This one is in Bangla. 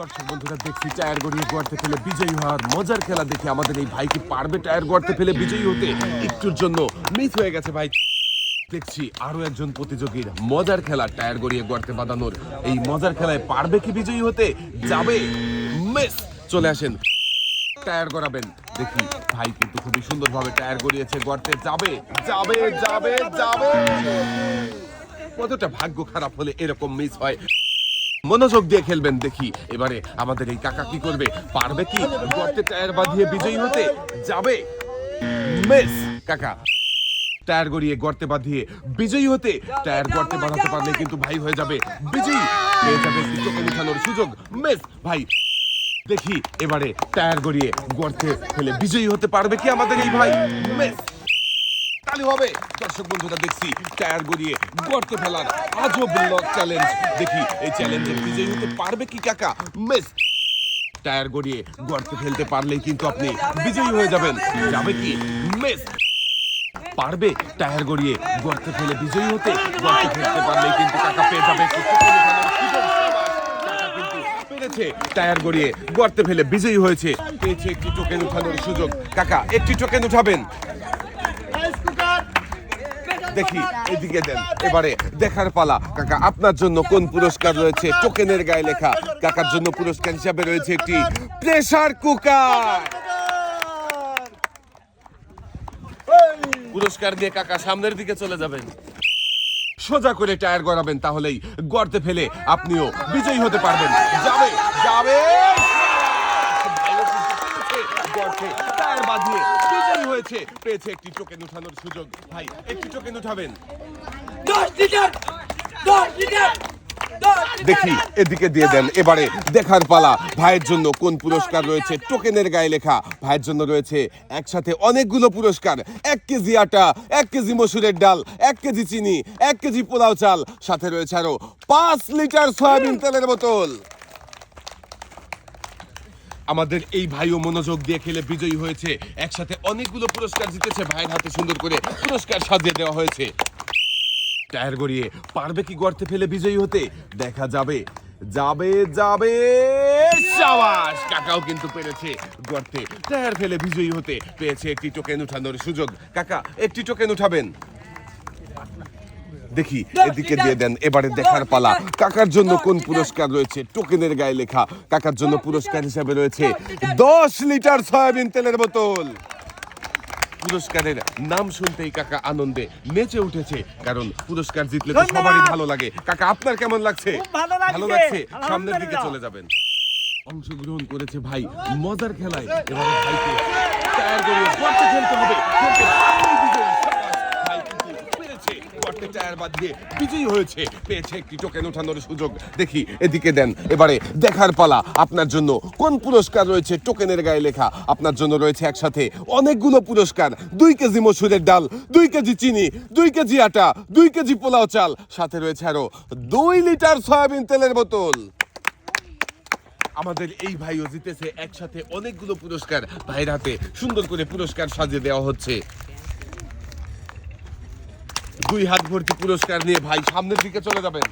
দর্শক বন্ধুরা, দেখছি টায়ার গড়িয়ে গড়তে ফেলে বিজয়ী হওয়ার মজার খেলা আমাদের এই পারবে টায়ার গড়তে ফেলে বিজয়ী হতে। একটুর জন্য মিস হয়ে গেছে ভাই। দেখছি আরও একজন প্রতিযোগীর মজার খেলা টায়ার গড়িয়ে গড়তে বাঁধানোর। এই মজার খেলায় পারবে কি বিজয়ী হতে? যাবে মিস চলে আসেন। টায়ার গড়াবেন। দেখি ভাই কিন্তু খুবই সুন্দরভাবে টায়ার গড়িয়েছে, গড়তে যাবে যাবে যাবে যাবে। কতটা ভাগ্য খারাপ হলে এরকম মিস হয়। মনোযোগ দিয়ে খেলবেন, দেখি। এবারে আমাদের এই কাকা কি করবে? পারবে কি? গর্তে টায়ার বাঁধিয়ে বিজয়ী হতে যাবে? মিস, কাকা। টায়ার গড়িয়ে গর্তে বাঁধিয়ে বিজয়ী হতে টায়ার গর্তে বাঁধাতে পারলে কিন্তু ভাই হয়ে যাবে বিজয়ী। পেয়ে যাবে টোকেন উঠানোর সুযোগ। মিস, ভাই। দেখি, এবারে টায়ার গড়িয়ে গর্তে ফেলে বিজয়ী হতে পারবে কি আমাদের এই ভাই? মিস। তালি হবে। দর্শক বন্ধুরা, দেখছি টায়ার গড়িয়ে গর্তে ফেলার আজব লক চ্যালেঞ্জ দেখি, এই চ্যালেঞ্জে বিজয়ী হতে পারবে কি কাকা? মিস, টায়ার গড়িয়ে গর্তে ফেলতে পারলেই কিন্তু আপনি বিজয়ী হয়ে যাবেন। যাবে কি? মিস, পারবে টায়ার গড়িয়ে গর্তে ফেলে বিজয়ী হতে? গর্তে ফেলতে পারলেই কিন্তু কাকা পেয়ে যাবে পেরেছে টায়ার গড়িয়ে গর্তে ফেলে বিজয়ী হয়েছে। পেয়েছে একটি টোকেন উঠানোর সুযোগ। কাকা, একটি টোকেন উঠাবেন। দেখি এদিকে দেন। এবারে দেখার পালা। কাকা আপনার জন্য কোন পুরস্কার রয়েছে? টোকেনের গায়ে লেখা। কাকার জন্য পুরস্কার হিসাবে রয়েছে একটি প্রেসার কুকার। পুরস্কার দিয়ে কাকা সামনের দিকে চলে যাবেন। সোজা করে টায়ার গড়াবেন তাহলেই গর্তে ফেলে আপনিও বিজয়ী হতে পারবেন। যাবে যাবে। গর্তে টায়ার বাঁধিয়ে হয়েছে পেয়েছে একটি টোকেন উঠানোর সুযোগ। ভাই, একটি দশ লিটার দেখি, এদিকে দিয়ে দেন। এবারে দেখার পালা। ভাইয়ের জন্য কোন পুরস্কার রয়েছে? টোকেনের গায়ে লেখা। ভাইয়ের জন্য রয়েছে একসাথে অনেকগুলো পুরস্কার। এক কেজি আটা, এক কেজি মসুরের ডাল, এক কেজি চিনি, এক কেজি পোলাও চাল। সাথে রয়েছে আরও পাঁচ লিটার সয়াবিন তেলের বোতল। আমাদের এই ভাইও মনোযোগ দিয়ে খেলে বিজয়ী হয়েছে। একসাথে অনেকগুলো পুরস্কার জিতেছে ভাইয়ের হাতে সুন্দর করে পুরস্কার সাজিয়ে দেওয়া হয়েছে। টায়ার গড়িয়ে পারবে কি গর্তে ফেলে বিজয়ী হতে? দেখা যাবে। যাবে যাবে, সাবাস! কাকাও কিন্তু পেরেছে গর্তে। টায়ার ফেলে বিজয়ী হতে। পেয়েছে একটি টোকেন উঠানোর সুযোগ। কাকা, একটি টোকেন উঠাবেন। দেখি এদিকে দিয়ে দেন। এবারে দেখার পালা। কাকার জন্য কোন পুরস্কার রয়েছে? টোকেনের গায়ে লেখা। কাকার জন্য পুরস্কার হিসাবে রয়েছে দশ লিটার সয়াবিন তেলের বোতল। পুরস্কারের নাম শুনতেই কাকা আনন্দে নেচে উঠেছে কারণ পুরস্কার জিতলে তো সবারই ভালো লাগে। কাকা আপনার কেমন লাগছে? ভালো লাগছে। সামনের দিকে চলে যাবেন। অংশগ্রহণ করেছে ভাই মজার খেলায়। এবারে ভাইকে খেলতে হবে খেলতে পারলেই বিজয়ী। সাবাস! ভাই কিন্তু গর্তে টায়ার বাঁধিয়ে বিজয়ী হয়েছে। পেয়েছে একটি টোকেন ওঠানোর সুযোগ। দেখি, এদিকে দেন। এবারে দেখার পালা। আপনার জন্য কোন পুরস্কার রয়েছে? টোকেনের গায়ে লেখা। আপনার জন্য রয়েছে একসাথে অনেকগুলো পুরস্কার। দুই কেজি মসুরের ডাল, দুই কেজি চিনি, দুই কেজি আটা, দুই কেজি পোলাও চাল। সাথে রয়েছে আরও দুই লিটার সয়াবিন তেলের বোতল। আমাদের এই ভাইও জিতেছে। একসাথে অনেকগুলো পুরস্কার। ভাইয়ের হাতে সুন্দর করে পুরস্কার সাজিয়ে দেওয়া হচ্ছে। দুই হাত ভর্তি পুরস্কার নিয়ে ভাই সামনের দিকে চলে যাবেন।